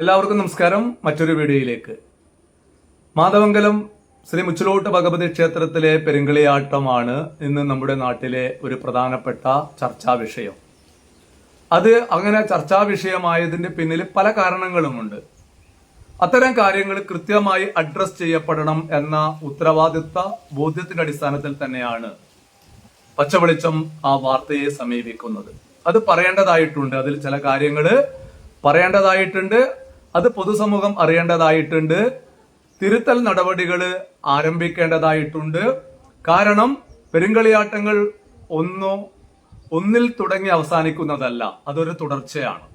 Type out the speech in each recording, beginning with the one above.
എല്ലാവർക്കും നമസ്കാരം. മറ്റൊരു വീഡിയോയിലേക്ക്. മാധവങ്കലം ശ്രീ മുച്ചിലോട്ട് ഭഗവതി ക്ഷേത്രത്തിലെ പെരുങ്കളിയാട്ടമാണ് ഇന്ന് നമ്മുടെ നാട്ടിലെ ഒരു പ്രധാനപ്പെട്ട ചർച്ചാ വിഷയം. അത് അങ്ങനെ ചർച്ചാ വിഷയമായതിന്റെ പിന്നിൽ പല കാരണങ്ങളുമുണ്ട്. അത്തരം കാര്യങ്ങൾ കൃത്യമായി അഡ്രസ് ചെയ്യപ്പെടണം എന്ന ഉത്തരവാദിത്ത ബോധ്യത്തിന്റെ അടിസ്ഥാനത്തിൽ തന്നെയാണ് പച്ചവെളിച്ചം ആ വാർത്തയെ സമീപിക്കുന്നത്. അത് പറയേണ്ടതായിട്ടുണ്ട്. അതിൽ ചില കാര്യങ്ങൾ പറയേണ്ടതായിട്ടുണ്ട്. അത് പൊതുസമൂഹം അറിയേണ്ടതായിട്ടുണ്ട്. തിരുത്തൽ നടപടികൾ ആരംഭിക്കേണ്ടതായിട്ടുണ്ട്. കാരണം പെരുങ്കളിയാട്ടങ്ങൾ ഒന്നോ ഒന്നിൽ തുടങ്ങി അവസാനിക്കുന്നതല്ല. അതൊരു തുടർച്ചയാണ്.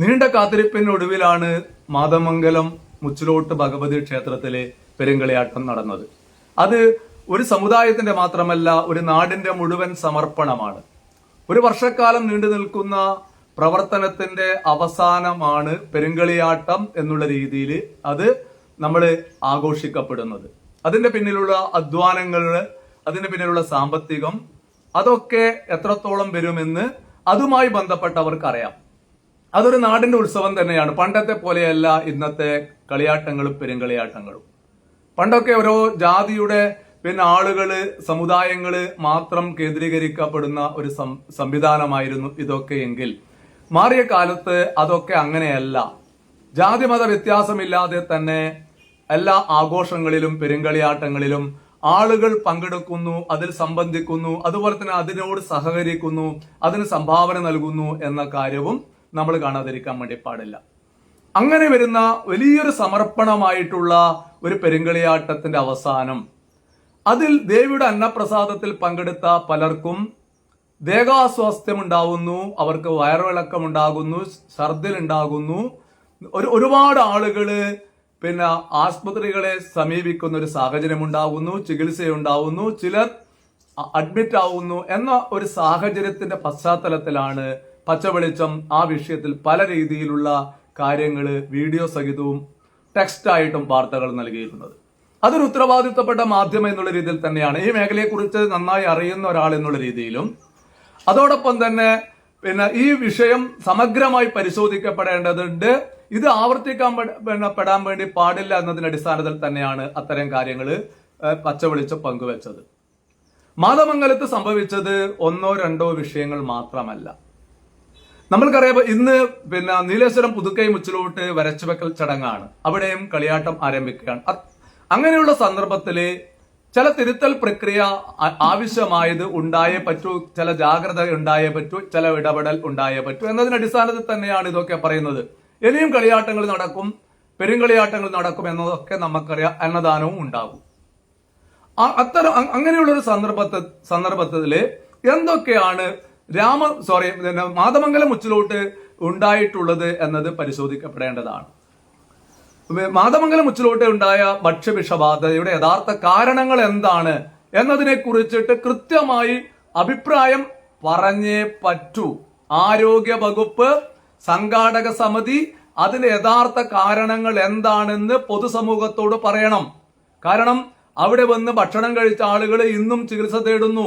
നീണ്ട കാത്തിരിപ്പിനൊടുവിലാണ് മാതമംഗലം മുച്ചിലോട്ട് ഭഗവതി ക്ഷേത്രത്തിലെ പെരുങ്കളിയാട്ടം നടന്നത്. അത് ഒരു സമുദായത്തിന്റെ മാത്രമല്ല ഒരു നാടിന്റെ മുഴുവൻ സമർപ്പണമാണ്. ഒരു വർഷക്കാലം നീണ്ടു നിൽക്കുന്ന പ്രവർത്തനത്തിന്റെ അവസാനമാണ് പെരുങ്കളിയാട്ടം എന്നുള്ള രീതിയിൽ അത് നമ്മൾ ആഘോഷിക്കപ്പെടുന്നത്. അതിന്റെ പിന്നിലുള്ള അധ്വാനങ്ങൾ അതിന്റെ പിന്നിലുള്ള സാമ്പത്തികം അതൊക്കെ എത്രത്തോളം വരുമെന്ന് അതുമായി ബന്ധപ്പെട്ടവർക്കറിയാം. അതൊരു നാടിന്റെ ഉത്സവം തന്നെയാണ്. പണ്ടത്തെ പോലെയല്ല ഇന്നത്തെ കളിയാട്ടങ്ങളും പെരുങ്കളിയാട്ടങ്ങളും. പണ്ടൊക്കെ ഓരോ ജാതിയുടെ പിന്നെ ആളുകൾ സമുദായങ്ങൾ മാത്രം കേന്ദ്രീകരിക്കപ്പെടുന്ന ഒരു സംവിധാനമായിരുന്നു ഇതൊക്കെ എങ്കിൽ മാറിയ കാലത്ത് അതൊക്കെ അങ്ങനെയല്ല. ജാതി മത വ്യത്യാസമില്ലാതെ തന്നെ എല്ലാ ആഘോഷങ്ങളിലും പെരുങ്കളിയാട്ടങ്ങളിലും ആളുകൾ പങ്കെടുക്കുന്നു അതിൽ സംബന്ധിക്കുന്നു അതുപോലെ തന്നെ അതിനോട് സഹകരിക്കുന്നു അതിന് സംഭാവന നൽകുന്നു എന്ന കാര്യവും നമ്മൾ കാണാതിരിക്കാൻ വേണ്ടി പാടില്ല. അങ്ങനെ വരുന്ന വലിയൊരു സമർപ്പണമായിട്ടുള്ള ഒരു പെരുങ്കളിയാട്ടത്തിന്റെ അവസാനം. അതിൽ ദേവിയുടെ അന്നപ്രസാദത്തിൽ പങ്കെടുത്ത പലർക്കും ദേഹാസ്വാസ്ഥ്യം ഉണ്ടാവുന്നു അവർക്ക് വയറിളക്കം ഉണ്ടാകുന്നു ഛർദിൽ ഉണ്ടാകുന്നു ഒരു ഒരുപാട് ആളുകൾ പിന്നെ ആസ്പത്രികളെ സമീപിക്കുന്ന ഒരു സാഹചര്യം ഉണ്ടാകുന്നു ചികിത്സയുണ്ടാവുന്നു ചിലർ അഡ്മിറ്റ് ആവുന്നു എന്ന ഒരു സാഹചര്യത്തിന്റെ പശ്ചാത്തലത്തിലാണ് പച്ചവെളിച്ചം ആ വിഷയത്തിൽ പല രീതിയിലുള്ള കാര്യങ്ങൾ വീഡിയോ സഹിതവും ടെക്സ്റ്റ് ആയിട്ടും വാർത്തകൾ നൽകിയിരുന്നത് അതൊരു ഉത്തരവാദിത്തപ്പെട്ട മാധ്യമം എന്നുള്ള രീതിയിൽ തന്നെയാണ്. ഈ മേഖലയെക്കുറിച്ച് നന്നായി അറിയുന്ന ഒരാൾ എന്നുള്ള രീതിയിലും അതോടൊപ്പം തന്നെ പിന്നെ ഈ വിഷയം സമഗ്രമായി പരിശോധിക്കപ്പെടേണ്ടതുണ്ട്. ഇത് ആവർത്തിക്കാൻ പിന്നെ പെടാൻ വേണ്ടി പാടില്ല എന്നതിന്റെ അടിസ്ഥാനത്തിൽ തന്നെയാണ് അത്തരം കാര്യങ്ങൾ പച്ചവെളിച്ച് പങ്കുവച്ചത്. മാതമംഗലത്ത് സംഭവിച്ചത് ഒന്നോ രണ്ടോ വിഷയങ്ങൾ മാത്രമല്ല. നമ്മൾക്കറിയാം ഇന്ന് പിന്നെ നീലേശ്വരം പുതുക്കൈ മുച്ചിലോട്ട് വരച്ചുവെക്കൽ ചടങ്ങാണ്. അവിടെയും കളിയാട്ടം ആരംഭിക്കുകയാണ്. അങ്ങനെയുള്ള സന്ദർഭത്തിൽ ചില തിരുത്തൽ പ്രക്രിയ ആവശ്യമായത് ഉണ്ടായേ പറ്റൂ ചില ജാഗ്രത ഉണ്ടായേ പറ്റൂ ചില ഇടപെടൽ ഉണ്ടായേ പറ്റൂ എന്നതിന്റെ അടിസ്ഥാനത്തിൽ തന്നെയാണ് ഇതൊക്കെ പറയുന്നത്. ഇനിയും കളിയാട്ടങ്ങൾ നടക്കും പെരുങ്കളിയാട്ടങ്ങൾ നടക്കും എന്നതൊക്കെ നമുക്കറിയാം അന്നദാനവും ഉണ്ടാകും. അത്തരം അങ്ങനെയുള്ളൊരു സന്ദർഭത്തെ സന്ദർഭത്തിൽ എന്തൊക്കെയാണ് രാമ സോറി മാതമംഗലം ഉച്ചിലോട്ട് ഉണ്ടായിട്ടുള്ളത് എന്നത് പരിശോധിക്കപ്പെടേണ്ടതാണ്. മാതമംഗലം ഉച്ചിലോട്ടെ ഉണ്ടായ ഭക്ഷ്യവിഷബാധയുടെ യഥാർത്ഥ കാരണങ്ങൾ എന്താണ് എന്നതിനെ കുറിച്ചിട്ട് കൃത്യമായി അഭിപ്രായം പറഞ്ഞേ പറ്റൂ. ആരോഗ്യ വകുപ്പ് സംഘാടക സമിതി അതിന്റെ യഥാർത്ഥ കാരണങ്ങൾ എന്താണെന്ന് പൊതുസമൂഹത്തോട് പറയണം. കാരണം അവിടെ വന്ന് ഭക്ഷണം കഴിച്ച ആളുകൾ ഇന്നും ചികിത്സ തേടുന്നു.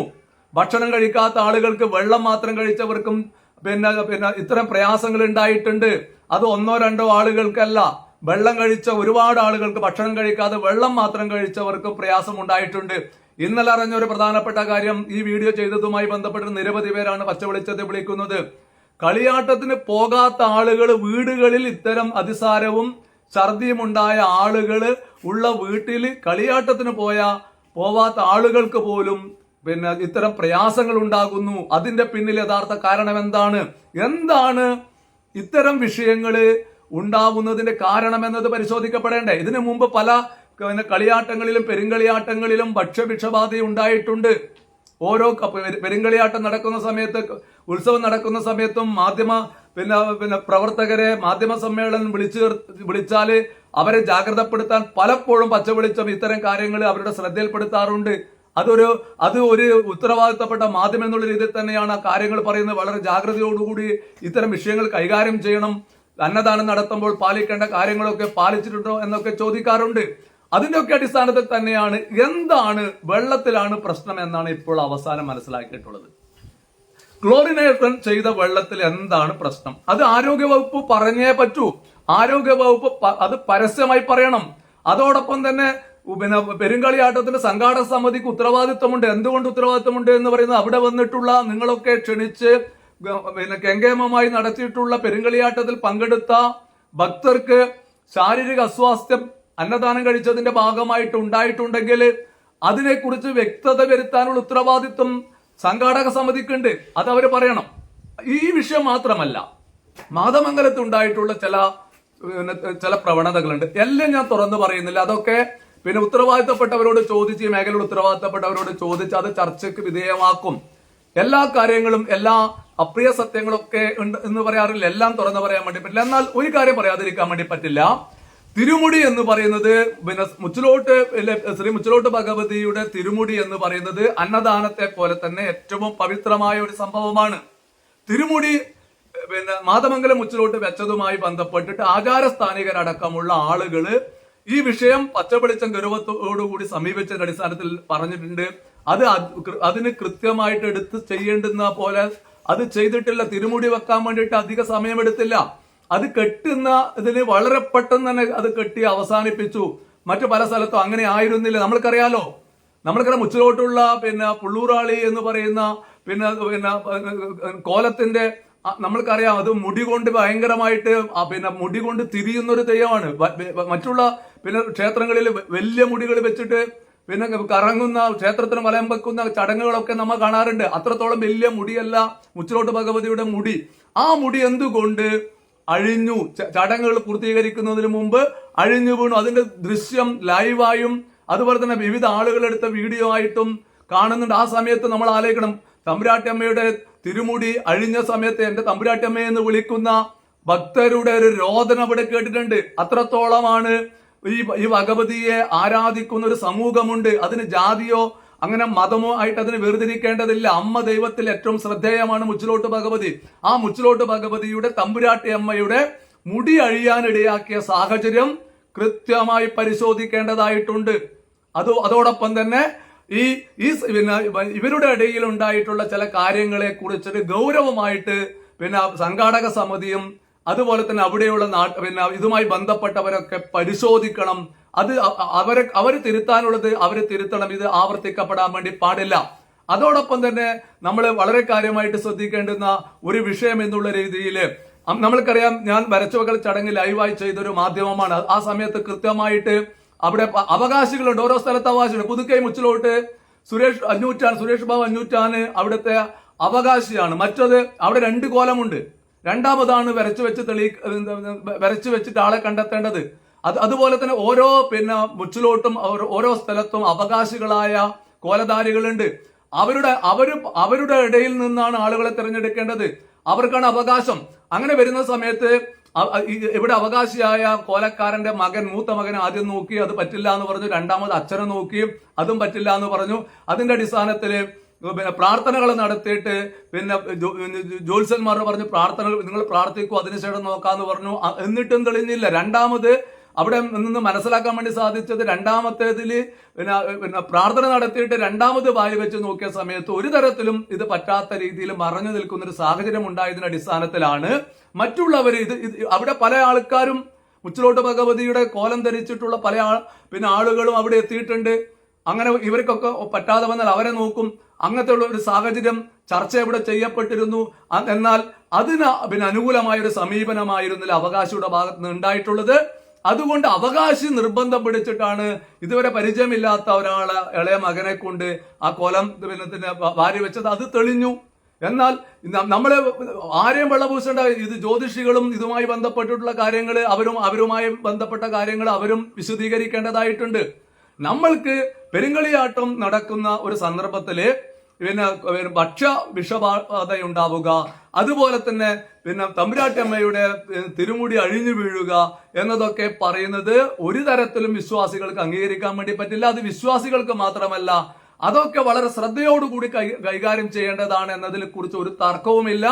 ഭക്ഷണം കഴിക്കാത്ത ആളുകൾക്ക് വെള്ളം മാത്രം കഴിച്ചവർക്കും പിന്നെ പിന്നെ ഇത്തരം പ്രയാസങ്ങൾ ഉണ്ടായിട്ടുണ്ട്. അത് ഒന്നോ രണ്ടോ ആളുകൾക്കല്ല. വെള്ളം കഴിച്ച ഒരുപാട് ആളുകൾക്ക് ഭക്ഷണം കഴിക്കാതെ വെള്ളം മാത്രം കഴിച്ചവർക്ക് പ്രയാസം ഉണ്ടായിട്ടുണ്ട് ഇന്നലെ അറിഞ്ഞ ഒരു പ്രധാനപ്പെട്ട കാര്യം ഈ വീഡിയോ ചെയ്തതുമായി ബന്ധപ്പെട്ട് നിരവധി പേരാണ് പച്ചവിളിച്ചത് വിളിക്കുന്നത്. കളിയാട്ടത്തിന് പോകാത്ത ആളുകൾ വീടുകളിൽ ഇത്തരം അതിസാരവും ഛർദിയും ഉണ്ടായ ആളുകൾ ഉള്ള വീട്ടിൽ കളിയാട്ടത്തിന് പോയ പോവാത്ത ആളുകൾക്ക് പോലും പിന്നെ ഇത്തരം പ്രയാസങ്ങൾ ഉണ്ടാകുന്നു. അതിന്റെ പിന്നിൽ യഥാർത്ഥ കാരണം എന്താണ് എന്താണ് ഇത്തരം വിഷയങ്ങൾ ഉണ്ടാവുന്നതിന്റെ കാരണം എന്നത് പരിശോധിക്കപ്പെടേണ്ടേ? ഇതിനു മുമ്പ് പല കളിയാട്ടങ്ങളിലും പെരുങ്കളിയാട്ടങ്ങളിലും ഭക്ഷ്യഭിക്ഷബാധ ഉണ്ടായിട്ടുണ്ട്. ഓരോ പെരുങ്കളിയാട്ടം നടക്കുന്ന സമയത്ത് ഉത്സവം നടക്കുന്ന സമയത്തും മാധ്യമ പിന്നെ പിന്നെ പ്രവർത്തകരെ മാധ്യമ സമ്മേളനം വിളിച്ചു വിളിച്ചാൽ അവരെ ജാഗ്രതപ്പെടുത്താൻ പലപ്പോഴും പച്ചവെളിച്ചം ഇത്തരം കാര്യങ്ങൾ അവരുടെ ശ്രദ്ധയിൽപ്പെടുത്താറുണ്ട്. അതൊരു അത് ഒരു ഉത്തരവാദിത്തപ്പെട്ട മാധ്യമം എന്നുള്ള രീതിയിൽ തന്നെയാണ് ആ കാര്യങ്ങൾ പറയുന്നത്. വളരെ ജാഗ്രതയോടുകൂടി ഇത്തരം വിഷയങ്ങൾ കൈകാര്യം ചെയ്യണം. അന്നദാനം നടത്തുമ്പോൾ പാലിക്കേണ്ട കാര്യങ്ങളൊക്കെ പാലിച്ചിട്ടുണ്ടോ എന്നൊക്കെ ചോദിക്കാറുണ്ട്. അതിന്റെയൊക്കെ അടിസ്ഥാനത്തിൽ തന്നെയാണ് എന്താണ് വെള്ളത്തിലാണ് പ്രശ്നം എന്നാണ് ഇപ്പോൾ അവസാനം മനസ്സിലാക്കിയിട്ടുള്ളത്. ക്ലോറിനേഷൻ ചെയ്ത വെള്ളത്തിൽ എന്താണ് പ്രശ്നം? അത് ആരോഗ്യവകുപ്പ് പറഞ്ഞേ പറ്റൂ. ആരോഗ്യവകുപ്പ് അത് പരസ്യമായി പറയണം. അതോടൊപ്പം തന്നെ പിന്നെ പെരുങ്കളിയാട്ടത്തിന്റെ സംഘാടക സമിതിക്ക് ഉത്തരവാദിത്വമുണ്ട്. എന്തുകൊണ്ട് ഉത്തരവാദിത്വമുണ്ട് എന്ന് പറയുന്നത് അവിടെ വന്നിട്ടുള്ള നിങ്ങളൊക്കെ ക്ഷണിച്ച് പിന്നെ കെങ്കേമമായി നടത്തിയിട്ടുള്ള പെരുങ്കളിയാട്ടത്തിൽ പങ്കെടുത്ത ഭക്തർക്ക് ശാരീരിക അസ്വാസ്ഥ്യം അന്നദാനം കഴിച്ചതിന്റെ ഭാഗമായിട്ട് ഉണ്ടായിട്ടുണ്ടെങ്കിൽ അതിനെക്കുറിച്ച് വ്യക്തത വരുത്താനുള്ള ഉത്തരവാദിത്വം സംഘാടക സമിതിക്കുണ്ട്. അത് അവർ പറയണം. ഈ വിഷയം മാത്രമല്ല മാതമംഗലത്ത് ഉണ്ടായിട്ടുള്ള ചില ചില പ്രവണതകളുണ്ട്. എല്ലാം ഞാൻ തുറന്നു പറയുന്നില്ല. അതൊക്കെ പിന്നെ ഉത്തരവാദിത്തപ്പെട്ടവരോട് ചോദിച്ച് ഈ മേഖലയിൽ ഉത്തരവാദിത്തപ്പെട്ടവരോട് ചോദിച്ച് അത് ചർച്ചയ്ക്ക് വിധേയമാക്കും. എല്ലാ കാര്യങ്ങളും എല്ലാ അപ്രിയ സത്യങ്ങളൊക്കെ ഉണ്ട് എന്ന് പറയാറില്ല. എല്ലാം തുറന്നു പറയാൻ വേണ്ടി പറ്റില്ല. എന്നാൽ ഒരു കാര്യം പറയാതിരിക്കാൻ വേണ്ടി പറ്റില്ല. തിരുമുടി എന്ന് പറയുന്നത് പിന്നെ മുച്ചിലോട്ട് ശ്രീ മുച്ചിലോട്ട് ഭഗവതിയുടെ തിരുമുടി എന്ന് പറയുന്നത് അന്നദാനത്തെ പോലെ തന്നെ ഏറ്റവും പവിത്രമായ ഒരു സംഭവമാണ്. തിരുമുടി പിന്നെ മാതമംഗലം മുച്ചിലോട്ട് വെച്ചതുമായി ബന്ധപ്പെട്ടിട്ട് ആചാരസ്ഥാനികരടക്കമുള്ള ആളുകൾ ഈ വിഷയം പച്ചവെളിച്ചം ഗൗരവത്തോടുകൂടി സമീപിച്ചതിന്റെ അടിസ്ഥാനത്തിൽ പറഞ്ഞിട്ടുണ്ട്. അത് അതിന് കൃത്യമായിട്ട് എടുത്ത് ചെയ്യേണ്ടുന്ന പോലെ അത് ചെയ്തിട്ടില്ല തിരുമുടി വെക്കാൻ വേണ്ടിയിട്ട് അധിക സമയമെടുത്തില്ല. അത് കെട്ടുന്ന ഇതിന് വളരെ പെട്ടെന്ന് തന്നെ അത് കെട്ടി അവസാനിപ്പിച്ചു. മറ്റു പല സ്ഥലത്തും അങ്ങനെ ആയിരുന്നില്ല. നമ്മൾക്കറിയാലോ? നമ്മൾക്കറിയാം മുച്ചിലോട്ടുള്ള പിന്നെ പുള്ളൂറാളി എന്ന് പറയുന്ന പിന്നെ പിന്നെ കോലത്തിന്റെ നമ്മൾക്കറിയാം അത് മുടി കൊണ്ട് ഭയങ്കരമായിട്ട് പിന്നെ മുടി കൊണ്ട് തിരിയുന്ന ഒരു തെയ്യമാണ് മറ്റുള്ള പിന്നെ ക്ഷേത്രങ്ങളിൽ വലിയ മുടികൾ വെച്ചിട്ട് പിന്നെ കറങ്ങുന്ന ക്ഷേത്രത്തിന് വലയം വെക്കുന്ന ചടങ്ങുകളൊക്കെ നമ്മൾ കാണാറുണ്ട്. അത്രത്തോളം വലിയ മുടിയല്ല മുച്ചിലോട്ട് ഭഗവതിയുടെ മുടി. ആ മുടി എന്തുകൊണ്ട് അഴിഞ്ഞു? ചടങ്ങുകൾ പൂർത്തീകരിക്കുന്നതിന് മുമ്പ് അഴിഞ്ഞു വീണു. അതിന്റെ ദൃശ്യം ലൈവായും അതുപോലെ തന്നെ വിവിധ ആളുകളെടുത്ത വീഡിയോ ആയിട്ടും കാണുന്നുണ്ട്. ആ സമയത്ത് നമ്മൾ ആലോചിക്കണം. തമ്പുരാട്ടിയമ്മയുടെ തിരുമുടി അഴിഞ്ഞ സമയത്ത് എന്റെ തമ്പുരാട്ടിയമ്മ എന്ന് വിളിക്കുന്ന ഭക്തരുടെ ഒരു രോദനം അവിടെ കേട്ടിട്ടുണ്ട്. അത്രത്തോളമാണ് ഈ ഈ ഭഗവതിയെ ആരാധിക്കുന്ന ഒരു സമൂഹമുണ്ട്. അതിന് ജാതിയോ അങ്ങനെ മതമോ ആയിട്ട് അതിന് വേർതിരിക്കേണ്ടതില്ല. അമ്മ ദൈവത്തിൽ ഏറ്റവും ശ്രദ്ധേയമാണ് മുച്ചിലോട്ട് ഭഗവതി. ആ മുച്ചിലോട്ട് ഭഗവതിയുടെ തമ്പുരാട്ടി അമ്മയുടെ മുടി അഴിയാനിടയാക്കിയ സാഹചര്യം കൃത്യമായി പരിശോധിക്കേണ്ടതായിട്ടുണ്ട്. അത് അതോടൊപ്പം തന്നെ ഈ ഈ പിന്നെ ഇവരുടെ ഇടയിൽ ഉണ്ടായിട്ടുള്ള ചില കാര്യങ്ങളെ കുറിച്ചൊരു ഗൗരവമായിട്ട് പിന്നെ സംഘാടക സമിതിയും അതുപോലെ തന്നെ അവിടെയുള്ള പിന്നെ ഇതുമായി ബന്ധപ്പെട്ടവരൊക്കെ പരിശോധിക്കണം. അത് അവരെ അവർ തിരുത്താനുള്ളത് അവർ തിരുത്തണം. ഇത് ആവർത്തിക്കപ്പെടാൻ വേണ്ടി പാടില്ല. അതോടൊപ്പം തന്നെ നമ്മൾ വളരെ കാര്യമായിട്ട് ശ്രദ്ധിക്കേണ്ടുന്ന ഒരു വിഷയം എന്നുള്ള രീതിയിൽ നമ്മൾക്കറിയാം ഞാൻ വരച്ചുവകൾ ചടങ്ങ് ലൈവായി ചെയ്തൊരു മാധ്യമമാണ്. ആ സമയത്ത് കൃത്യമായിട്ട് അവിടെ അവകാശികളുണ്ട്. ഓരോ സ്ഥലത്ത് അവകാശമുണ്ട് പുതുക്കൈ മുച്ചിലോട്ട് സുരേഷ് അഞ്ഞൂറ്റാൻ സുരേഷ് ബാബു അഞ്ഞൂറ്റാന് അവിടുത്തെ അവകാശിയാണ്. മറ്റത് അവിടെ രണ്ട് കോലമുണ്ട്. രണ്ടാമതാണ് വരച്ചു വെച്ച് തെളി വരച്ചു വെച്ചിട്ട് ആളെ കണ്ടെത്തേണ്ടത്. അത് അതുപോലെ തന്നെ ഓരോ പിന്നെ മുച്ചിലോട്ടും ഓരോ- സ്ഥലത്തും അവകാശികളായ കോലധാരികളുണ്ട്. അവരുടെ അവർ അവരുടെ ഇടയിൽ നിന്നാണ് ആളുകളെ തിരഞ്ഞെടുക്കേണ്ടത്. അവർക്കാണ് അവകാശം. അങ്ങനെ വരുന്ന സമയത്ത് ഇവിടെ അവകാശിയായ കോലക്കാരന്റെ മകൻ മൂത്ത മകൻ ആദ്യം നോക്കി അത് പറ്റില്ല എന്ന് പറഞ്ഞു. രണ്ടാമത് അച്ഛനെ നോക്കി അതും പറ്റില്ല എന്ന് പറഞ്ഞു. അതിന്റെ അടിസ്ഥാനത്തിൽ പിന്നെ പ്രാർത്ഥനകൾ നടത്തിയിട്ട് പിന്നെ ജോ- ജ്യോത്സ്യന്മാർ പറഞ്ഞു പ്രാർത്ഥനകൾ നിങ്ങൾ പ്രാർത്ഥിക്കൂ അതിനുശേഷം നോക്കാന്ന് പറഞ്ഞു. എന്നിട്ടും തെളിഞ്ഞില്ല. രണ്ടാമത് അവിടെ നിന്ന് മനസ്സിലാക്കാൻ വേണ്ടി സാധിച്ചത് രണ്ടാമത്തേതിൽ പിന്നെ പിന്നെ പ്രാർത്ഥന നടത്തിയിട്ട് രണ്ടാമത് വായി വെച്ച് നോക്കിയ സമയത്ത് ഒരു തരത്തിലും ഇത് പറ്റാത്ത രീതിയിൽ മറഞ്ഞു നിൽക്കുന്ന ഒരു സാഹചര്യം ഉണ്ടായതിന്റെ അടിസ്ഥാനത്തിലാണ് മറ്റുള്ളവർ ഇത് അവിടെ പല ആൾക്കാരും മുച്ചിലോട്ട് ഭഗവതിയുടെ കോലം ധരിച്ചിട്ടുള്ള പല ആൾ പിന്നെ ആളുകളും അവിടെ എത്തിയിട്ടുണ്ട്. അങ്ങനെ ഇവർക്കൊക്കെ പറ്റാതെ വന്നാൽ അവരെ നോക്കും. അങ്ങനത്തെ ഉള്ള ഒരു സാഹചര്യം ചർച്ച ഇവിടെ ചെയ്യപ്പെട്ടിരുന്നു. എന്നാൽ അതിന് പിന്നെ അനുകൂലമായ ഒരു സമീപനമായിരുന്നില്ല അവകാശിയുടെ ഭാഗത്ത് നിന്ന് ഉണ്ടായിട്ടുള്ളത്. അതുകൊണ്ട് അവകാശി നിർബന്ധം പിടിച്ചിട്ടാണ് ഇതുവരെ പരിചയമില്ലാത്ത ഒരാളെ ഇളയ മകനെ കൊണ്ട് ആ കൊലം പിന്നെ വാരി വെച്ചത്. അത് തെളിഞ്ഞു. എന്നാൽ നമ്മൾ ആരെയും വെള്ളപൂശേണ്ട ഇത് ജ്യോതിഷികളും ഇതുമായി ബന്ധപ്പെട്ടിട്ടുള്ള കാര്യങ്ങൾ അവരും അവരുമായി ബന്ധപ്പെട്ട കാര്യങ്ങൾ അവരും വിശദീകരിക്കേണ്ടതായിട്ടുണ്ട്. നമ്മൾക്ക് പെരുങ്കളിയാട്ടം നടക്കുന്ന ഒരു സന്ദർഭത്തിൽ പിന്നെ ഭക്ഷ്യ വിഷബാധ ഉണ്ടാവുക അതുപോലെ തന്നെ പിന്നെ തമ്പുരാട്ടമ്മയുടെ തിരുമുടി അഴിഞ്ഞു വീഴുക എന്നതൊക്കെ പറയുന്നത് ഒരു തരത്തിലും വിശ്വാസികൾക്ക് അംഗീകരിക്കാൻ വേണ്ടി പറ്റില്ല. അത് വിശ്വാസികൾക്ക് മാത്രമല്ല അതൊക്കെ വളരെ ശ്രദ്ധയോടുകൂടി കൈ- കൈകാര്യം ചെയ്യേണ്ടതാണ് എന്നതിനെ കുറിച്ച് ഒരു തർക്കവുമില്ല.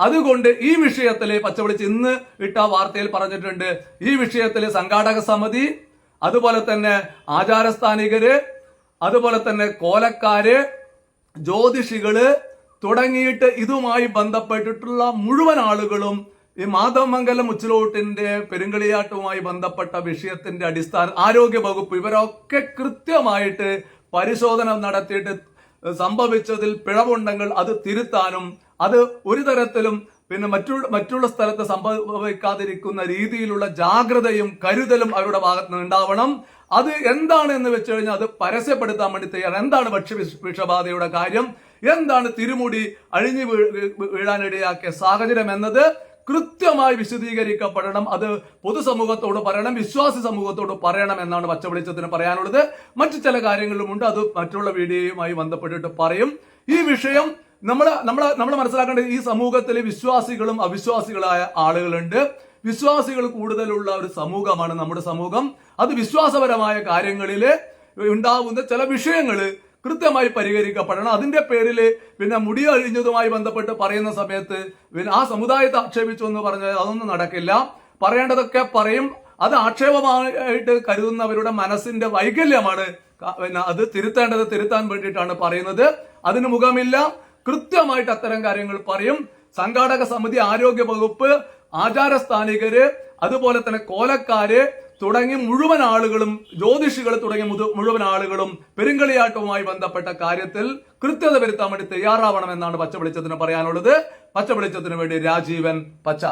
അതുകൊണ്ട് ഈ വിഷയത്തിൽ പച്ചവിളിച്ച് ഇന്ന് ഇട്ട വാർത്തയിൽ പറഞ്ഞിട്ടുണ്ട്. ഈ വിഷയത്തിൽ സംഘാടക സമിതി അതുപോലെ തന്നെ ആചാരസ്ഥാനികര് അതുപോലെ തന്നെ കോലക്കാര് ജ്യോതിഷികൾ തുടങ്ങിയിട്ട് ഇതുമായി ബന്ധപ്പെട്ടിട്ടുള്ള മുഴുവൻ ആളുകളും ഈ മാധവമംഗലം ഉച്ചിലോട്ടിന്റെ പെരുങ്കളിയാട്ടവുമായി ബന്ധപ്പെട്ട വിഷയത്തിന്റെ അടിസ്ഥാന ആരോഗ്യ വകുപ്പ് ഇവരൊക്കെ കൃത്യമായിട്ട് പരിശോധന നടത്തിയിട്ട് സംഭവിച്ചതിൽ പിഴവുണ്ടെങ്കിൽ അത് തിരുത്താനും അത് ഒരു തരത്തിലും പിന്നെ മറ്റുള്ള മറ്റുള്ള സ്ഥലത്ത് സംഭവിക്കാതിരിക്കുന്ന രീതിയിലുള്ള ജാഗ്രതയും കരുതലും അവരുടെ ഭാഗത്ത് നിന്ന് ഉണ്ടാവണം. അത് എന്താണ് എന്ന് വെച്ച് കഴിഞ്ഞാൽ അത് പരസ്യപ്പെടുത്താൻ വേണ്ടി തയ്യാറ് എന്താണ് ഭക്ഷ്യ വിഷബാധയുടെ കാര്യം? എന്താണ് തിരുമുടി അഴിഞ്ഞു വീഴാനിടയാക്കിയ സാഹചര്യം എന്നത് കൃത്യമായി വിശദീകരിക്കപ്പെടണം. അത് പൊതുസമൂഹത്തോട് പറയണം വിശ്വാസി സമൂഹത്തോട് പറയണം എന്നാണ് പച്ചവെളിച്ചത്തിന് പറയാനുള്ളത്. മറ്റു ചില കാര്യങ്ങളുമുണ്ട് അത് മറ്റുള്ള വീഡിയോയുമായി ബന്ധപ്പെട്ടിട്ട് പറയും. ഈ വിഷയം നമ്മൾ നമ്മൾ നമ്മൾ മനസ്സിലാക്കേണ്ടത് ഈ സമൂഹത്തിൽ വിശ്വാസികളും അവിശ്വാസികളായ ആളുകളുണ്ട്. വിശ്വാസികൾ കൂടുതലുള്ള ഒരു സമൂഹമാണ് നമ്മുടെ സമൂഹം. അത് വിശ്വാസപരമായ കാര്യങ്ങളിൽ ഉണ്ടാവുന്ന ചില വിഷയങ്ങൾ കൃത്യമായി പരിഹരിക്കപ്പെടണം. അതിന്റെ പേരിൽ പിന്നെ മുടി അഴിഞ്ഞതുമായി ബന്ധപ്പെട്ട് പറയുന്ന സമയത്ത് പിന്നെ ആ സമുദായത്തെ ആക്ഷേപിച്ചു എന്ന് പറഞ്ഞാൽ അതൊന്നും നടക്കില്ല. പറയേണ്ടതൊക്കെ പറയും. അത് ആക്ഷേപമായിട്ട് കരുതുന്നവരുടെ മനസ്സിന്റെ വൈകല്യമാണ്. പിന്നെ അത് തിരുത്തേണ്ടത് തിരുത്താൻ വേണ്ടിയിട്ടാണ് പറയുന്നത്. അതിന് മുഖമില്ല. കൃത്യമായിട്ട് അത്തരം കാര്യങ്ങൾ പറയും. സംഘാടക സമിതി ആരോഗ്യ വകുപ്പ് ആചാരസ്ഥാനികര് അതുപോലെ തന്നെ കോലക്കാര് തുടങ്ങി മുഴുവൻ ആളുകളും ജ്യോതിഷികൾ തുടങ്ങി മുഴുവൻ ആളുകളും പെരുങ്കളിയാട്ടവുമായി ബന്ധപ്പെട്ട കാര്യത്തിൽ കൃത്യത വരുത്താൻ വേണ്ടി തയ്യാറാവണമെന്നാണ് പച്ചവെളിച്ചത്തിന് പറയാനുള്ളത്. പച്ചവെളിച്ചത്തിന് വേണ്ടി രാജീവൻ പച്ച.